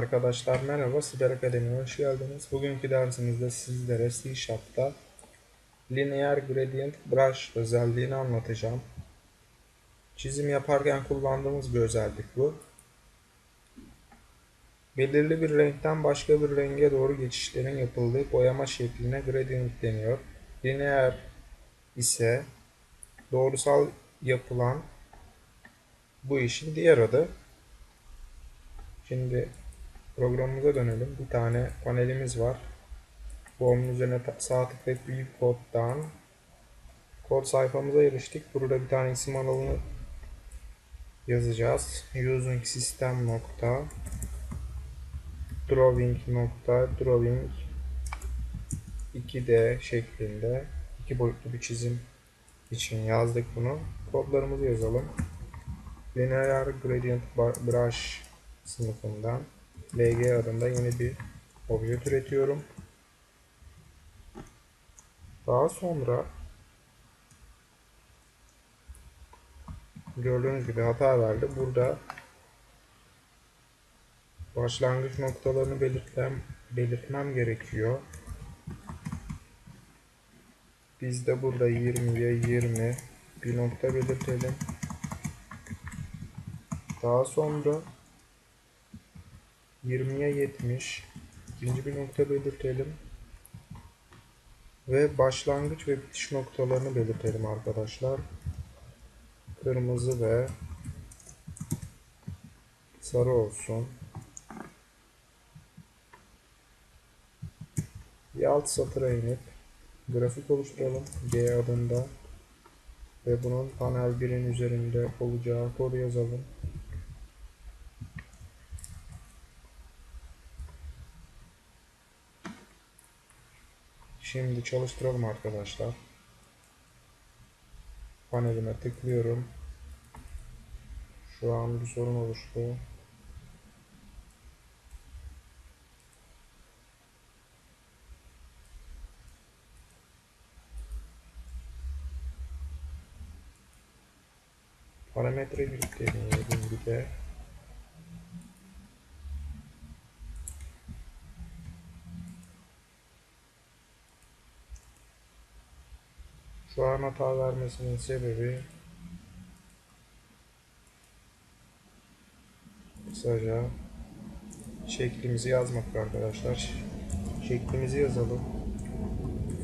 Arkadaşlar merhaba, Siber Akademi'ye hoş geldiniz. Bugünkü dersimizde sizlere C Sharp'ta Linear Gradient Brush özelliğini anlatacağım. Çizim yaparken kullandığımız bir özellik bu. Belirli bir renkten başka bir renge doğru geçişlerin yapıldığı boyama şekline gradient deniyor. Linear ise doğrusal yapılan bu işin diğer adı. Şimdi programımıza dönelim. Bir tane panelimiz var. Onun üzerine sağ tıklayıp View Code'dan kod sayfamıza eriştik. Burada bir tane isim aralığını yazacağız. Using system nokta drawing nokta drawing 2D şeklinde iki boyutlu bir çizim için yazdık bunu. Kodlarımızı yazalım. Linear Gradient Brush sınıfından LG adında yeni bir obje türetiyorum. Daha sonra gördüğünüz gibi hata verdi. Burada başlangıç noktalarını belirtmem, belirtmem gerekiyor. Biz de burada 20'ye 20 bir nokta belirtelim. Daha sonra 20'ye 70 ikinci bir nokta belirtelim. Ve başlangıç ve bitiş noktalarını belirtelim arkadaşlar. Kırmızı ve sarı olsun. Bir alt satıra inip grafik oluşturalım G adında ve bunun panel 1'in üzerinde olacağı kodu yazalım. Şimdi çalıştıralım arkadaşlar. Panelime tıklıyorum. Şu an bir sorun oluştu. Parametre deneyelim bir de. Şu an hata vermesinin sebebi kısaca şeklimizi yazmak arkadaşlar. Şeklimizi yazalım.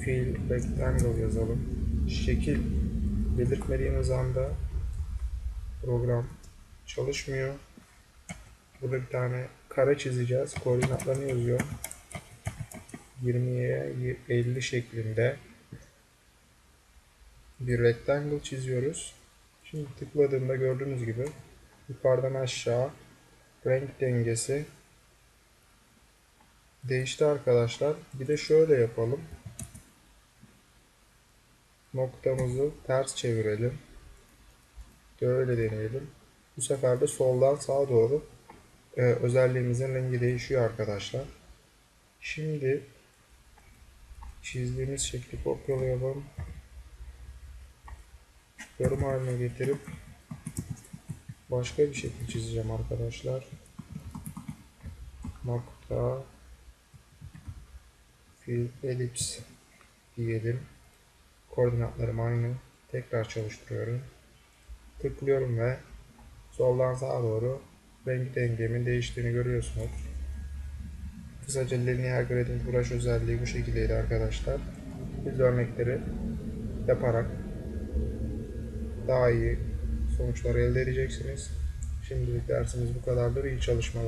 Fill rectangle yazalım. Şekil belirtmediğimiz anda program çalışmıyor. Burada bir tane kare çizeceğiz. Koordinatlarını yazıyor. 20'ye 50 şeklinde bir rectangle çiziyoruz. Şimdi tıkladığımda gördüğünüz gibi yukarıdan aşağı renk dengesi değişti arkadaşlar. Bir de şöyle yapalım. Noktamızı ters çevirelim. Böyle deneyelim. Bu sefer de soldan sağa doğru e, özelliğimizin rengi değişiyor arkadaşlar. Şimdi çizdiğimiz şekli kopyalayalım yorum haline getirip başka bir şekil çizeceğim arkadaşlar. Nokta fil elips diyelim. Koordinatlarım aynı. Tekrar çalıştırıyorum. Tıklıyorum ve soldan sağa doğru renk dengemin değiştiğini görüyorsunuz. Kısaca Linear Gradient Brush özelliği bu şekildeydi arkadaşlar. Biz örnekleri yaparak daha iyi sonuçlar elde edeceksiniz. Şimdilik dersimiz bu kadardır. İyi çalışmalar.